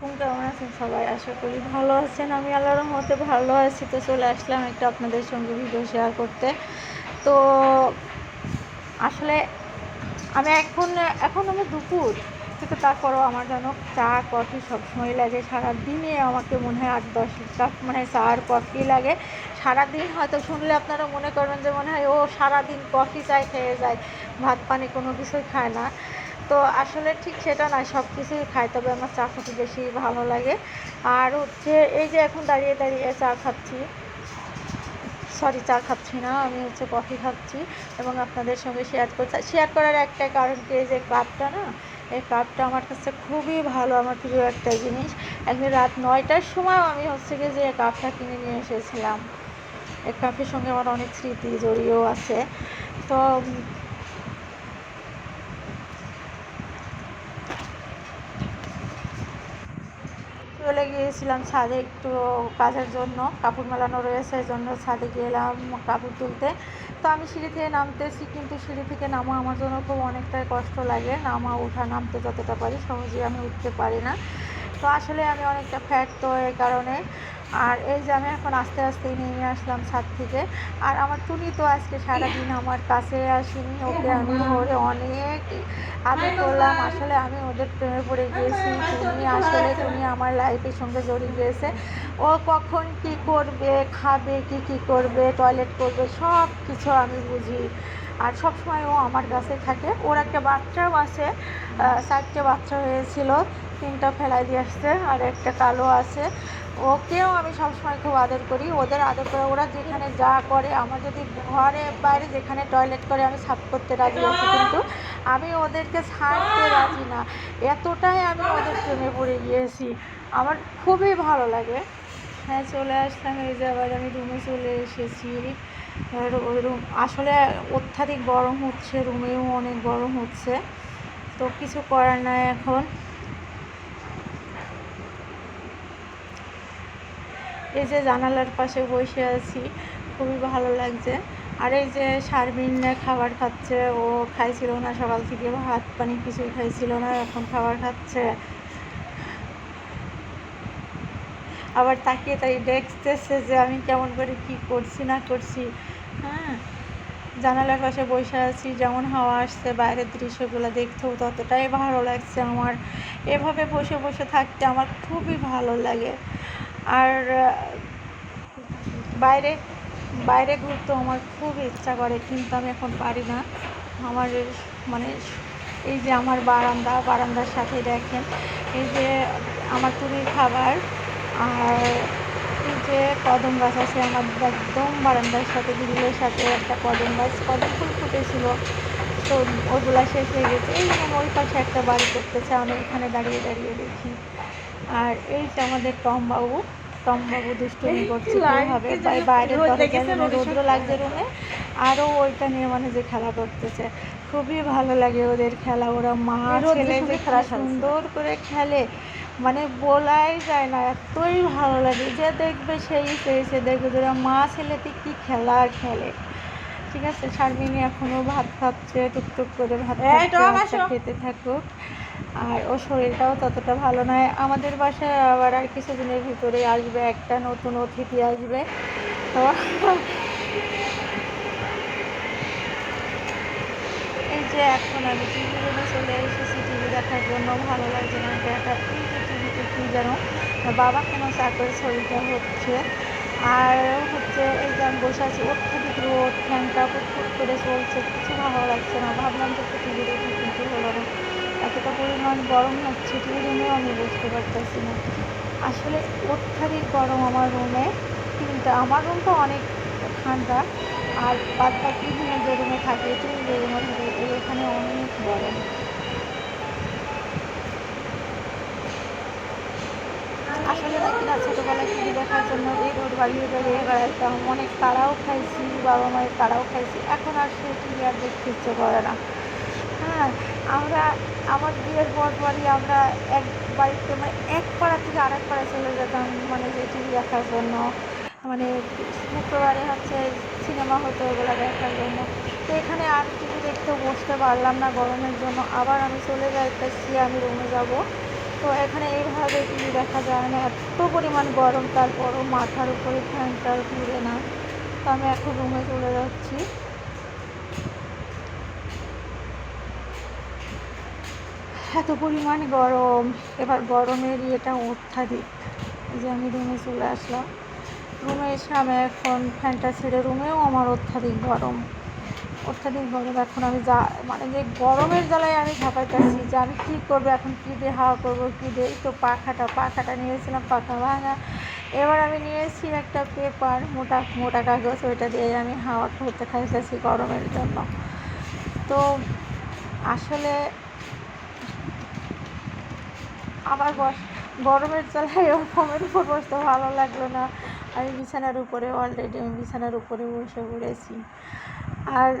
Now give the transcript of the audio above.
আলাইকুম কেমন আছেন সবাই? আশা করি ভালো আছেন। আমি আল্লাহর রহমতে ভালো আছি। তো চলে আসলাম একটা আপনাদের সঙ্গে ভিডিও শেয়ার করতে। তো আসলে আমি এখন এখন আমি দুপুর। কিন্তু তারপরও আমার যেন চা, কফি সবসময় লাগে। সারা দিনে আমাকে মনে হয় আট, দশ কাপ মানে চা আর কফি লাগে। সারাদিন হয়তো শুনলে আপনারা মনে করবেন যে মনে হয়, ও সারাদিন কফি চাই, খেয়ে যায়। ভাত, পানি কোনো কিছুই খায় না। তো আসলে ঠিক সেটা না সব কিছুই খাই তবে আমার চা খেতে বেশি ভালো লাগে। আর হচ্ছে এই যে এখন দাঁড়িয়ে দাঁড়িয়ে চা খাচ্ছি সরি চা খাচ্ছি না, আমি হচ্ছে কফি খাচ্ছি এবং আপনাদের সঙ্গে শেয়ার করছি। শেয়ার করার একটা কারণ কি, এই যে কাপটা না, এই কাপটা আমার কাছে খুবই ভালো, আমার প্রিয় একটা জিনিস। একদিন রাত নয়টার সময় আমি হচ্ছে কি যে কাপটা কিনে নিয়ে এসেছিলাম। এই কাপের সঙ্গে আমার অনেক স্মৃতি জড়িয়েও আছে। তো চলে গিয়েছিলাম ছাদে একটু কাজের জন্য, কাপড় মেলানো রয়েছে, এই জন্য ছাদে গেলাম কাপড় তুলতে। তো আমি সিঁড়ি থেকে নামতেছি, কিন্তু সিঁড়ি থেকে নামা আমার জন্য খুব অনেকটাই কষ্ট লাগে। নামা ওঠা নামতে যতটা পারি সহজে আমি উঠতে পারি না। তো আসলে আমি অনেকটা ফ্যাট তো এই কারণে। আর এই যে আমি এখন আস্তে আস্তে নিয়ে আসলাম ছাদ থেকে। আর আমার টুনি তো আজকে সারাদিন আমার কাছে আসেনি, ওকে আমি ধরে অনেক আদর করলাম। আসলে আমি ওদের প্রেমে পড়ে গিয়েছি। টুনি আসলে, টুনি আমার লাইফের সঙ্গে জড়িয়ে গিয়েছে। ও কখন কি করবে, খাবে, কি কি করবে টয়লেট করবে সব কিছু আমি বুঝি। আর সবসময় ও আমার কাছে থাকে। ওর একটা বাচ্চাও আছে চারটে বাচ্চা হয়েছিল, তিনটা ফেলাই দিয়ে আসছে আর একটা কালো আছে। ওকেও আমি সবসময় খুব আদর করি, ওদের আদর করে ওরা যেখানে যা করে, আমার যদি ঘরে বাইরে যেখানে টয়লেট করে আমি সাফ করতে রাজি আছি, কিন্তু আমি ওদেরকে ছাড়তে রাজি না। এতটাই আমি ওদের প্রেমে পড়ে গিয়েছি। আমার খুবই ভালো লাগে। হ্যাঁ চলে আসলাম এই যে আবার আমি রুমে চলে এসেছি। রুম, আসলে অত্যাধিক গরম হচ্ছে, রুমেও অনেক গরম হচ্ছে। তো কিছু করার নাই এখন। এই যে জানালার পাশে বসে আছি, খুবই ভালো লাগছে। আর এই যে সারবিন খাবার খাচ্ছে, ও খাইছিল না সকাল থেকে, ভাত পানি কিছুই খাইছিল না, এখন খাবার খাচ্ছে। আবার তাকিয়ে তাই দেখতেছে যে আমি কেমন করে কি করছি না করছি। হ্যাঁ জানালার পাশে বসে আছি, যেমন হাওয়া আসছে, বাইরের দৃশ্যগুলো দেখতেও ততটাই ভালো লাগছে আমার। এভাবে বসে বসে থাকতে আমার খুবই ভালো লাগে। আর, বাইরে বাইরে ঘুরতেও আমার খুব ইচ্ছা করে, কিন্তু আমি এখন পারি না। আমার মানে এই যে আমার বারান্দা, বারান্দার সাথে দেখেন, এই যে আমার তুলির খাবার আর এই যে কদম গাছ আছে আমার একদম বারান্দার সাথে গ্রিলের সাথে একটা কদম গাছ কদম ফুল ফুটেছিল। তো ওগুলা শেষ হয়ে গেছে। এই যেমন ওই পাশে একটা বাড়ি করতেছে আমি এখানে দাঁড়িয়ে দাঁড়িয়ে দেখি। আর এই যে আমাদের টমবাবু টমবাবু দুষ্টুমি করছে কীভাবে বাইরের দরজা রৌদ্র লাগছে রুমে? আরও ওইটা নিয়ে মানে যে খেলা করতেছে। খুবই ভালো লাগে ওদের খেলা। ওরা মা ছেলে যে খেলা সুন্দর করে খেলে। মানে বলাই যায় না এতই ভালো লাগে। যে দেখবে সেই পেয়েছে দেখবে যে ওরা মা ছেলেতে কী খেলা খেলে। ঠিক আছে? শারমিনী এখনও ভাত খাচ্ছে টুকটুক করে ভাত খেতে থাকুক। আর ও শরীরটাও ততটা ভালো নয়। আমাদের বাসায় আবার আর কিছুদিনের ভিতরে আসবে একটা নতুন অতিথি আসবে। তো এই যে এখন আমি টিভি রুমে চলে এসেছি। টিভি দেখার জন্য ভালো লাগছে না। দেখা এই যে টিভিতে কী যেন বাবা কেন চাকরির শরীরটা হচ্ছে। আর হচ্ছে এই যে আমি বসে আছি অত্যাধিক রোদ, ফ্যানটা ফুট করে চলছে, কিছু ভালো লাগছে না। ভাবলাম যে একটু টিভি দেখি কিন্তু হলো না এতটা পরিমাণ গরম হচ্ছে টিভি রুমেও আমি বুঝতে পারতেছি না। আসলে অত্যাধিক গরম আমার রুমে কিন্তু আমার রুমটা অনেক ঠান্ডা, আর বাদ বাকি যে রুমে থাকে তুমি যে রুমে থাকে এখানে অনেক গরম আসলে নাকি টিভি দেখার জন্য এই রোড বাড়িয়ে বেরিয়ে বেড়াতাম অনেক তারাও খাইছি, বাবা মায়ের তারাও খাইছি। এখন আর সে টিভি আর দেখতে ইচ্ছে করে না। হ্যাঁ আমরা, আমার বিয়ের পর পরই আমরা এক বাড়িতে মানে এক পাড়া থেকে আরেক পাড়ায় চলে যেতাম মানে যে টিভি দেখার জন্য। মানে শুক্রবারে হচ্ছে সিনেমা হতো ওগুলো দেখার জন্য। তো এখানে আর টিভি দেখতেও বসতে পারলাম না গরমের জন্য। আবার আমি চলে যাইতেছি, আমি রুমে যাব। তো এখানে এইভাবে দেখা যায় না। এত পরিমাণ গরম, তারপরও মাথার উপরে ফ্যানটা ঘুরে না। তো আমি এখন রুমে চলে যাচ্ছি। এত পরিমাণ গরম। এবার গরমের ইয়েটা অত্যাধিক। যে আমি রুমে চলে আসলাম। রুমে এসে আমি এখন ফ্যানটা ছেড়ে রুমেও আমার অত্যাধিক গরম। অত্যাধিক গরম। এখন আমি যা মানে যে গরমের জ্বালায় আমি ঝাঁপাইতেছি যে আমি কী করব, এখন কী দিয়ে হাওয়া করব, কী দিয়ে তো পাখাটা পাখাটা নিয়েছিলাম পাখা ভাঙা এবার আমি নিয়েছি একটা পেপার, মোটা মোটা কাগজ, ওইটা দিয়ে আমি হাওয়া করতে খাইতেছি গরমের জন্য। তো আসলে আবার গরমের জ্বালায় ওরকমের উপর বসতে ভালো লাগল না। আমি বিছানার উপরে অলরেডি আমি বিছানার উপরে বসে পড়েছি। আর